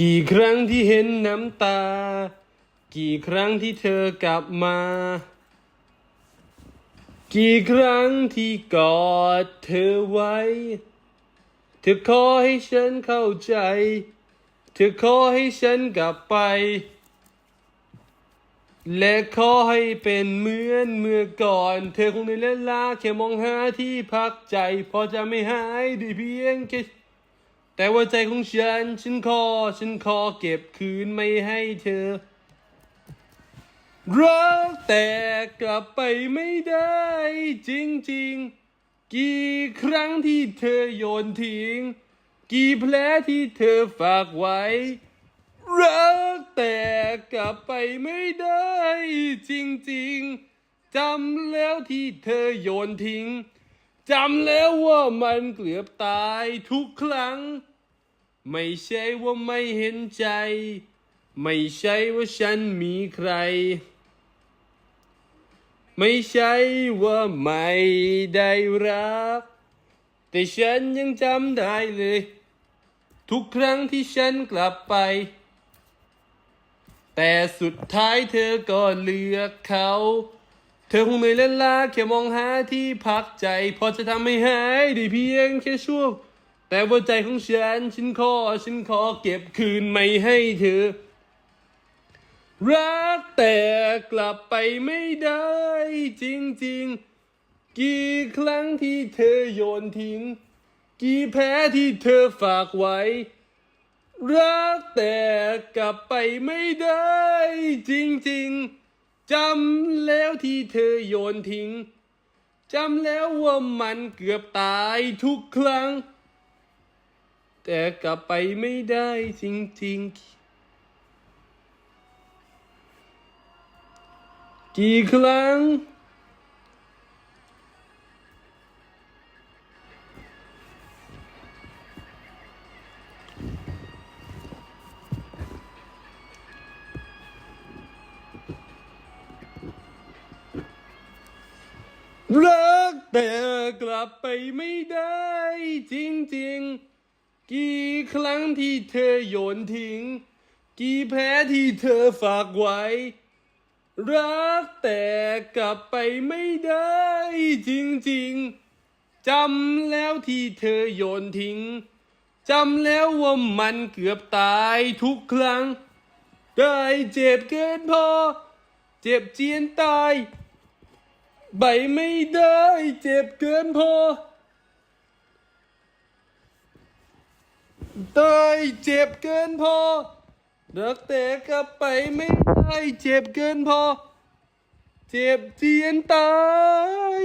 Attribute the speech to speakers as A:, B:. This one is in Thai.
A: กี่ครั้งที่เห็นน้ำตา กี่ครั้งที่เธอกลับมา กี่ครั้งที่กอดเธอไว้ เธอขอให้ฉันเข้าใจ เธอขอให้ฉันกลับไป และขอให้เป็นเหมือนเมื่อก่อน เธอคงได้เล่นลาแค่มองหาที่พักใจ พอจะไม่หายด้เพียงแค่ แต่ว่าใจของฉัน ฉันขอ ฉันขอเก็บคืนไม่ให้เธอ รักแต่กลับไปไม่ได้ จริงๆ กี่ครั้งที่เธอโยนทิ้ง กี่แผลที่เธอฝากไว้ รักแต่กลับไปไม่ได้ จริงๆจำแล้วที่เธอโยนทิ้ง จำแล้วว่ามันเกือบตายทุกครั้ง ไม่ใช่ว่าไม่เห็นใจ ไม่ใช่ว่าฉันมีใคร ไม่ใช่ว่าไม่ได้รัก แต่ฉันยังจำได้เลย ทุกครั้งที่ฉันกลับไป แต่สุดท้ายเธอก็เลือกเขา เธอคงเหนื่อยและล้าแค่มองหาที่พักใจ พอจะทำให้หายได้เพียงแค่ช่วง แต่ว่าใจของฉันฉันขอฉันขอเก็บคืนไม่ให้เธอ รักแต่กลับไปไม่ได้จริงๆ กี่ครั้งที่เธอโยนทิ้ง กี่แผลที่เธอฝากไว้ รักแต่กลับไปไม่ได้จริงๆ จำแล้วที่เธอโยนทิ้ง จำแล้วว่ามันเกือบตายทุกครั้ง แต่กลับไปไม่ได้จริงๆ กี่ครั้ง รักแต่กลับไปไม่ได้ จริงๆ กี่ครั้งที่เธอโยนทิ้ง กี่แผลที่เธอฝากไว้ รักแต่กลับไปไม่ได้ จริงๆจำแล้วที่เธอโยนทิ้งจำแล้วว่ามันเกือบตายทุกครั้ง ได้เจ็บเกินพอ เจ็บเจียนตาย ใบไม่ได้เจ็บเกินพอตายเจ็บเกินพอรักแต่กลับไปไม่ได้เจ็บเกินพอ เจ็บเจียนตาย